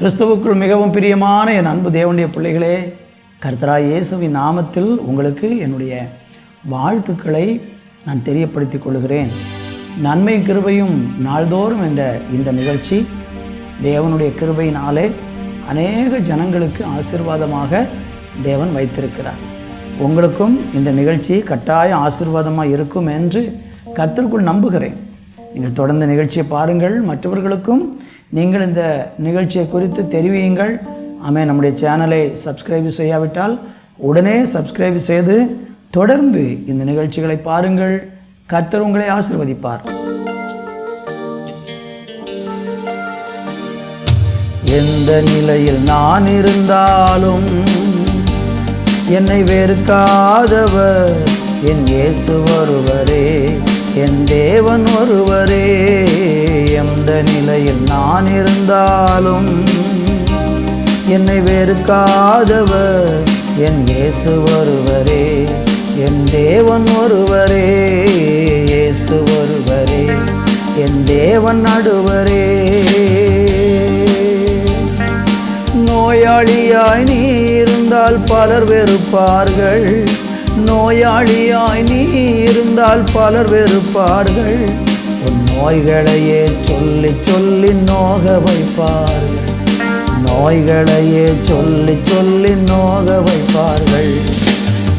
கிறிஸ்துவுக்குள் மிகவும் பிரியமான என் அன்பு தேவனுடைய பிள்ளைகளே கர்த்தராய் இயேசுவின் நாமத்தில் உங்களுக்கு என்னுடைய வாழ்த்துக்களை நான் தெரியப்படுத்திக் கொள்கிறேன். நன்மை கிருபையும் நாள்தோறும் என்ற இந்த நிகழ்ச்சி தேவனுடைய கிருபையினாலே அநேக ஜனங்களுக்கு ஆசிர்வாதமாக தேவன் வைத்திருக்கிறார். உங்களுக்கும் இந்த நிகழ்ச்சி கட்டாய ஆசீர்வாதமாக இருக்கும் என்று கர்த்தருக்குள் நம்புகிறேன். நீங்கள் தொடர்ந்து நிகழ்ச்சியை பாருங்கள். மற்றவர்களுக்கும் நீங்கள் இந்த நிகழ்ச்சியை குறித்து தெரிவியுங்கள். ஆமே நம்முடைய சேனலை சப்ஸ்கிரைப் செய்யாவிட்டால் உடனே சப்ஸ்கிரைப் செய்து தொடர்ந்து இந்த நிகழ்ச்சிகளை பாருங்கள். கர்த்தர் உங்களை ஆசீர்வதிப்பார். எந்த நிலையில் நான் இருந்தாலும் என்னை வெறுக்காதவர் என் இயேசு ஒருவரே என் தேவன் ஒருவரே எந்த நிலையில் நான் இருந்தாலும் என்னை வெறுக்காதவர் என் இயேசு ஒருவரே என் தேவன் ஒருவரே இயேசு ஒருவரே என் தேவன் நடுவரே. நோயாளியாய் நீ இருந்தால் பலர் வெறுப்பார்கள் நோயாளியாய் நீ இருந்தால் பலர் வெறுப்பார்கள். உன் நோய்களையே சொல்லி சொல்லி நோக வைப்பார்கள். நோய்களையே சொல்லி சொல்லி நோக வைப்பார்கள்.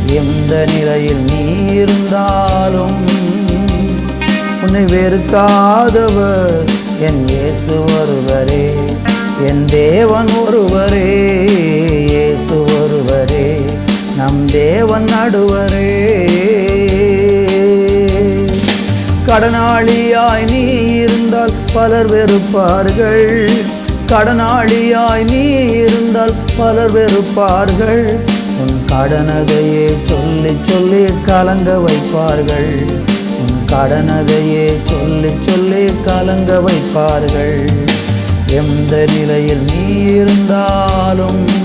எந்த நிலையில் நீ இருந்தாலும் உன்னை வெறுக்காதவர். என் இயேசு ஒருவரே என் தேவன் ஒருவரே. நடுவரே. கடனாளியாய் நீ இருந்தால் பலர் வெறுப்பார்கள். கடனாளியாய் நீ இருந்தால் பலர் வெறுப்பார்கள். உன் கடனதையே சொல்லி சொல்லி கலங்க வைப்பார்கள். உன் கடனதையே சொல்லி சொல்லி கலங்க வைப்பார்கள். எந்த நிலையில் நீ இருந்தாலும்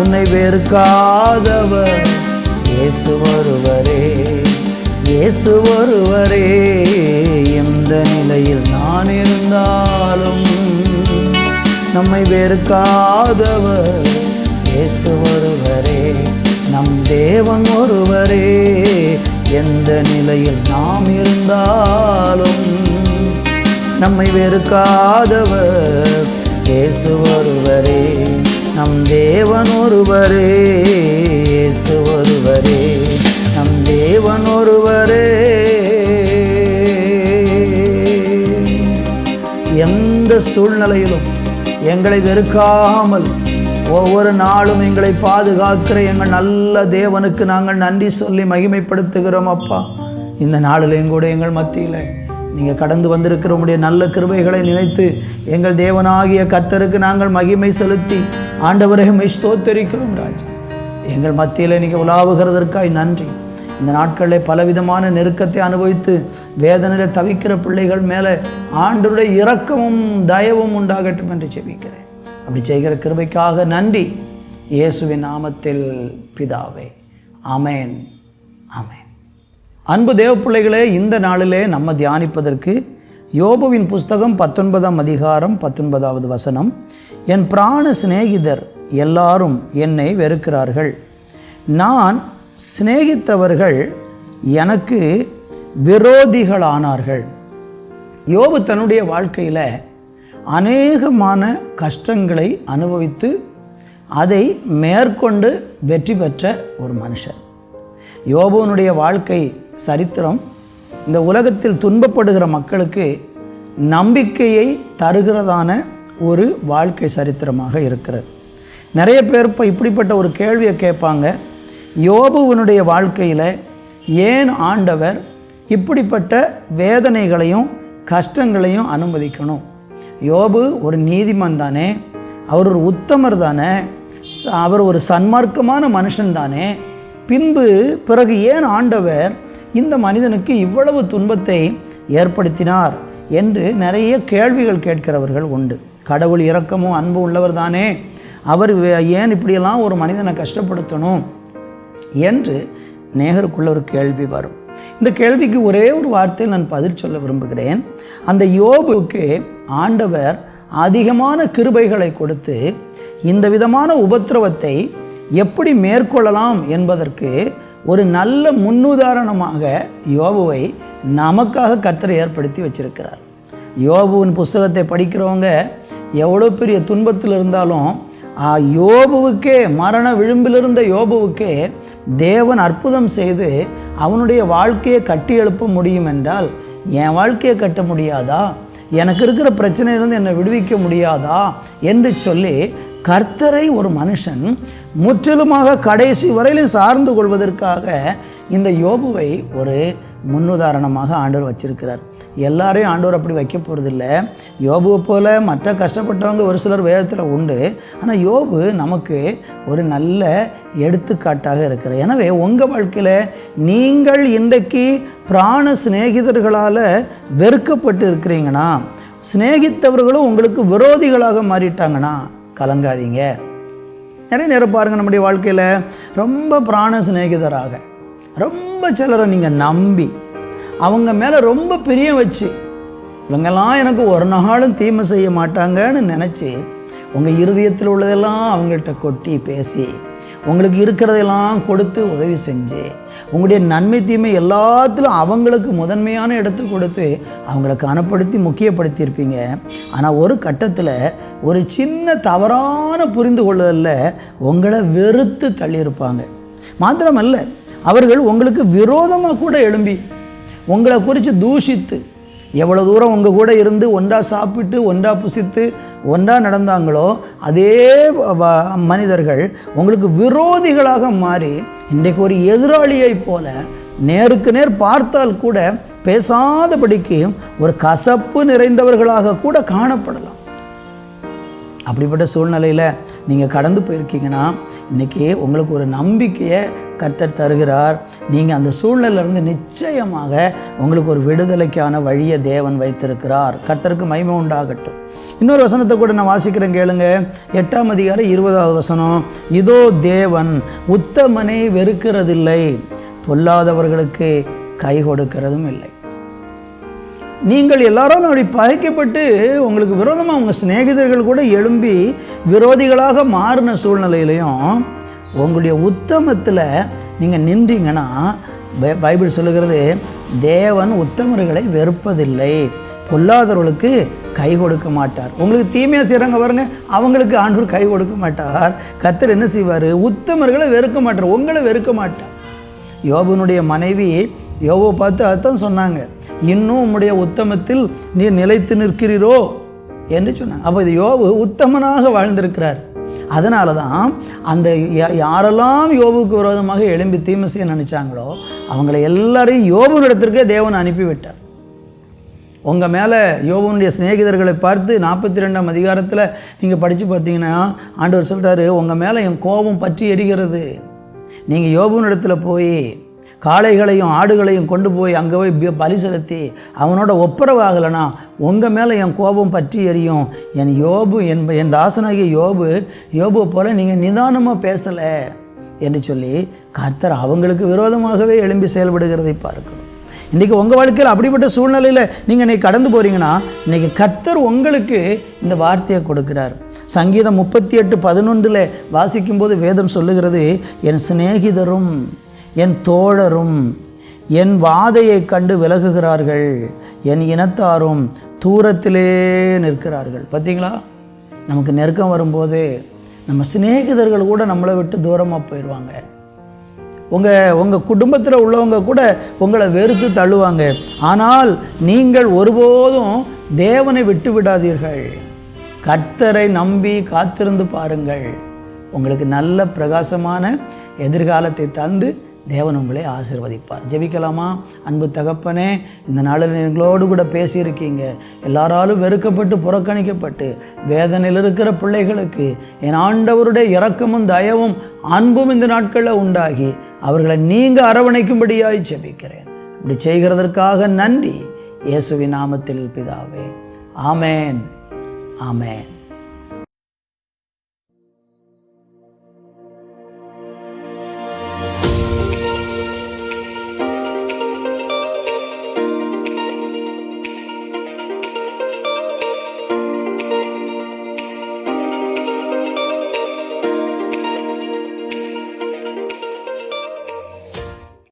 உன்னை வெறுக்காதவர். இயேசு ஒருவரே இயேசு ஒருவரே. எந்த நிலையில் நான் இருந்தாலும் நம்மை வெறுக்காதவர். இயேசு ஒருவரே நம் தேவன் ஒருவரே. எந்த நிலையில் நாம் இருந்தாலும் நம்மை வெறுக்காதவர். இயேசு ஒருவரே. நம் தேவன் ஒருவரே இயேசு ஒருவரே. நம் தேவன் ஒருவரே எந்த சூழ்நிலையிலும் எங்களை வெறுக்காமல் ஒவ்வொரு நாளும் எங்களை பாதுகாக்கிற எங்கள் நல்ல தேவனுக்கு நாங்கள் நன்றி சொல்லி மகிமைப்படுத்துகிறோம் அப்பா. இந்த நாளில் எங்கூட எங்கள் மத்தியில். நீங்கள் கடந்து வந்திருக்கிற உடைய நல்ல கிருபைகளை நினைத்து எங்கள் தேவனாகிய கர்த்தருக்கு நாங்கள் மகிமை செலுத்தி ஆண்டவரை மை ஸ்தோத்தரிக்கிறோம் ராஜா. எங்கள் மத்தியில் நீங்கள் உலாவுகிறதற்காய் நன்றி. இந்த நாட்களில் பலவிதமான நெருக்கத்தை அனுபவித்து வேதனையில் தவிக்கிற பிள்ளைகள் மேலே ஆண்டுடைய இரக்கமும் தயவும் உண்டாகட்டும் என்று செபிக்கிறேன் அப்படி செய்கிற கிருபைக்காக நன்றி. இயேசுவின் நாமத்தில் பிதாவே. அமேன் அமேன் அன்பு தேவப்பிள்ளைகளே இந்த நாளிலே நம்ம தியானிப்பதற்கு யோபுவின் புஸ்தகம் பத்தொன்பதாம் அதிகாரம் பத்தொன்பதாவது வசனம் என் பிராண சிநேகிதர் எல்லாரும் என்னை வெறுக்கிறார்கள். நான் சிநேகித்தவர்கள் எனக்கு விரோதிகளானார்கள். யோபு தன்னுடைய வாழ்க்கையில் அநேகமான கஷ்டங்களை அனுபவித்து அதை மேற்கொண்டு வெற்றி பெற்ற ஒரு மனுஷன். யோபுவனுடைய வாழ்க்கை சரித்திரம் இந்த உலகத்தில் துன்பப்படுகிற மக்களுக்கு நம்பிக்கையை தருகிறதான ஒரு வாழ்க்கை சரித்திரமாக இருக்கிறது. நிறைய பேர் இப்போ இப்படிப்பட்ட ஒரு கேள்வியை கேட்பாங்க யோபுவனுடைய வாழ்க்கையில் ஏன் ஆண்டவர் இப்படிப்பட்ட வேதனைகளையும் கஷ்டங்களையும் அனுமதிக்கணும்? யோபு ஒரு நீதிமன் தானே அவர் ஒரு உத்தமர் தானே அவர் ஒரு சன்மார்க்கமான மனுஷன் தானே பின்பு பிறகு ஏன் ஆண்டவர் இந்த மனிதனுக்கு இவ்வளவு துன்பத்தை ஏற்படுத்தினார் என்று நிறைய கேள்விகள் கேட்கிறவர்கள் உண்டு. கடவுள் இரக்கமும் அன்பு உள்ளவர் தானே அவர் வே- ஏன் இப்படியெல்லாம் ஒரு மனிதனை கஷ்டப்படுத்தணும் என்று நேகருக்குள்ள ஒரு கேள்வி வரும். இந்த கேள்விக்கு ஒரே ஒரு வார்த்தையில் நான் பதில் சொல்ல விரும்புகிறேன். அந்த யோபுக்கு ஆண்டவர் அதிகமான கிருபைகளை கொடுத்து இந்த விதமான உபத்திரவத்தை எப்படி மேற்கொள்ளலாம் என்பதற்கு ஒரு நல்ல முன்னுதாரணமாக யோபுவை நமக்காக கர்த்தரை ஏற்படுத்தி வச்சிருக்கிறார். யோபுவின் புஸ்தகத்தை படிக்கிறவங்க எவ்வளோ பெரிய துன்பத்தில் இருந்தாலும் யோபுவுக்கே மரண விளிம்பிலிருந்த யோபுவுக்கே தேவன் அற்புதம் செய்து அவனுடைய வாழ்க்கையை கட்டி எழுப்ப முடியும் என்றால் என் வாழ்க்கையை கட்ட முடியாதா? எனக்கு இருக்கிற பிரச்சனையிலிருந்து என்னை விடுவிக்க முடியாதா? என்று சொல்லி கர்த்தரை ஒரு மனுஷன் முற்றிலுமாக கடைசி வரையிலும் சார்ந்து கொள்வதற்காக இந்த யோபுவை ஒரு முன்னுதாரணமாக ஆண்டவர் வச்சிருக்கிறார். எல்லாரையும் ஆண்டவர் அப்படி வைக்க போகிறதில்ல யோபுவை போல மற்ற கஷ்டப்பட்டவங்க ஒரு சிலர் வேதத்தில் உண்டு. ஆனால் யோபு நமக்கு ஒரு நல்ல எடுத்துக்காட்டாக இருக்கிறார். எனவே உங்கள் வாழ்க்கையில் நீங்கள் இன்றைக்கு பிராண சிநேகிதர்களால் வெறுக்கப்பட்டு இருக்கிறீங்கன்னா சிநேகித்தவர்களும் உங்களுக்கு விரோதிகளாக மாறிட்டாங்கன்னா கலங்காதீங்க. நிறைய நேரம் பாருங்கள் நம்முடைய வாழ்க்கையில் ரொம்ப பிராண சிநேகிதராக ரொம்ப சிலரை நீங்கள் நம்பி அவங்க மேலே ரொம்ப பிரியம் வச்சு இவங்கெல்லாம் எனக்கு ஒரு நாளும் தீமை செய்ய மாட்டாங்கன்னு நினச்சி உங்கள் இருதயத்தில் உள்ளதெல்லாம் அவங்கள்ட்ட கொட்டி பேசி உங்களுக்கு இருக்கிறதெல்லாம் கொடுத்து உதவி செஞ்சு உங்களுடைய நன்மை தீமை எல்லாத்திலும் அவங்களுக்கு முதன்மையான இடத்தை கொடுத்து அவங்கள கனப்படுத்தி முக்கியப்படுத்தியிருப்பீங்க. ஆனால் ஒரு கட்டத்தில் ஒரு சின்ன தவறான புரிந்து கொள்ளுதலில் உங்களை வெறுத்து தள்ளியிருப்பாங்க. மாத்திரமல்ல அவர்கள் உங்களுக்கு விரோதமாக கூட எழும்பி உங்களை குறித்து தூஷித்து எவ்வளோ தூரம் உங்கள் கூட இருந்து ஒன்றா சாப்பிட்டு ஒன்றா புசித்து ஒன்றா நடந்தாங்களோ அதே வ- மனிதர்கள் உங்களுக்கு விரோதிகளாக மாறி இன்றைக்கு ஒரு எதிராளியைப் போல நேருக்கு நேர் பார்த்தால் கூட பேசாதபடிக்கு ஒரு கசப்பு நிறைந்தவர்களாக கூட காணப்படலாம். அப்படிப்பட்ட சூழ்நிலையில் நீங்கள் கடந்து போயிருக்கீங்கன்னா இன்றைக்கி உங்களுக்கு ஒரு நம்பிக்கையை கர்த்தர் தருகிறார். நீங்கள் அந்த சூழ்நிலையிலிருந்து நிச்சயமாக உங்களுக்கு ஒரு விடுதலைக்கான வழியை தேவன் வைத்திருக்கிறார். கர்த்தருக்கு மகிமை உண்டாகட்டும். இன்னொரு வசனத்தை கூட நான் வாசிக்கிறேன் கேளுங்க. எட்டாம் அதிகாரம் இருபதாவது வசனம் இதோ தேவன் உத்தமனை வெறுக்கிறதில்லை பொல்லாதவர்களுக்கு கை கொடுக்கிறதும் இல்லை. நீங்கள் எல்லாரும் அப்படி பகைக்கப்பட்டு உங்களுக்கு விரோதமாக உங்கள் சிநேகிதர்கள் கூட எழும்பி விரோதிகளாக மாறின சூழ்நிலையிலையும் உங்களுடைய உத்தமத்தில் நீங்கள் நின்றீங்கன்னா பை- பைபிள் சொல்லுகிறது தேவன் உத்தமர்களை வெறுப்பதில்லை. பொல்லாதவர்களுக்கு கை கொடுக்க மாட்டார். உங்களுக்கு தீமையாக செய்கிறாங்க பாருங்க அவங்களுக்கு ஆண்டவர் கை கொடுக்க மாட்டார். கத்தர் என்ன செய்வார்? உத்தமர்களை வெறுக்க மாட்டார் உங்களை வெறுக்க மாட்டார். யோபுனுடைய மனைவி யோவை பார்த்து அதுதான் சொன்னாங்க இன்னும் உம்முடைய உத்தமத்தில் நீர் நிலைத்து நிற்கிறீரோ? என்று சொன்னாங்க. அப்போ இது யோபு உத்தமனாக வாழ்ந்திருக்கிறார். அதனால தான் அந்த யா- யாரெல்லாம் யோபுக்கு விரோதமாக எழும்பி தீமை செய்ய நினச்சாங்களோ அவங்களை எல்லாரையும் யோபுனிடத்திற்கே தேவன் அனுப்பிவிட்டார். உங்கள் மேலே யோபுனுடைய சிநேகிதர்களை பார்த்து நாற்பத்தி ரெண்டாம் அதிகாரத்தில் நீங்கள் படித்து பார்த்தீங்கன்னா ஆண்டவர் சொல்கிறாரு உங்கள் மேலே என் கோபம் பற்றி எரிகிறது. நீங்கள் யோபுனிடத்தில் போய் காளைகளையும் ஆடுகளையும் கொண்டு போய் அங்கே போய் பலி செலுத்தி அவனோட ஒப்புரவாகலைனா உங்கள் மேலே என் கோபம் பற்றி எரியும். என் யோபு என் என் தாசனாகிய யோபு யோபுவை போல் நீங்கள் நிதானமாக பேசலை என்று சொல்லி கர்த்தர் அவங்களுக்கு விரோதமாகவே எழும்பி செயல்படுகிறதை பார்க்கணும் இன்றைக்கி உங்கள் வாழ்க்கையில் அப்படிப்பட்ட சூழ்நிலையில் நீங்கள் இன்றைக்கி கடந்து போகிறீங்கன்னா இன்றைக்கி கர்த்தர் உங்களுக்கு இந்த வார்த்தையை கொடுக்கிறார். சங்கீதம் முப்பத்தி எட்டு பதினொன்றில் வாசிக்கும்போது வேதம் சொல்லுகிறது என் சிநேகிதரும் என் தோழரும் என் வாதையை கண்டு விலகுகிறார்கள் என் இனத்தாரும் தூரத்திலே நிற்கிறார்கள். பார்த்தீங்களா? நமக்கு நெருக்கம் வரும்போது நம்ம சிநேகிதர்கள் கூட நம்மளை விட்டு தூரமாக போயிடுவாங்க. உங்கள் உங்கள் குடும்பத்தில் உள்ளவங்க கூட உங்களை வெறுத்து தள்ளுவாங்க. ஆனால் நீங்கள் ஒருபோதும் தேவனை விட்டு விடாதீர்கள். கர்த்தரை நம்பி காத்திருந்து பாருங்கள். உங்களுக்கு நல்ல பிரகாசமான எதிர்காலத்தை தந்து தேவன் உங்களை ஆசிர்வதிப்பார். ஜெபிக்கலாமா? அன்பு தகப்பனே இந்த நாளில் எங்களோடு கூட பேசியிருக்கீங்க. எல்லாராலும் வெறுக்கப்பட்டு புறக்கணிக்கப்பட்டு வேதனையில் இருக்கிற பிள்ளைகளுக்கு என் ஆண்டவருடைய இறக்கமும் தயவும் அன்பும் இந்த நாட்களில் உண்டாகி அவர்களை நீங்கள் அரவணைக்கும்படியாய் ஜெபிக்கிறேன். இப்படி செய்கிறதற்காக நன்றி. இயேசுவின் நாமத்தில் பிதாவே. ஆமேன். ஆமேன்.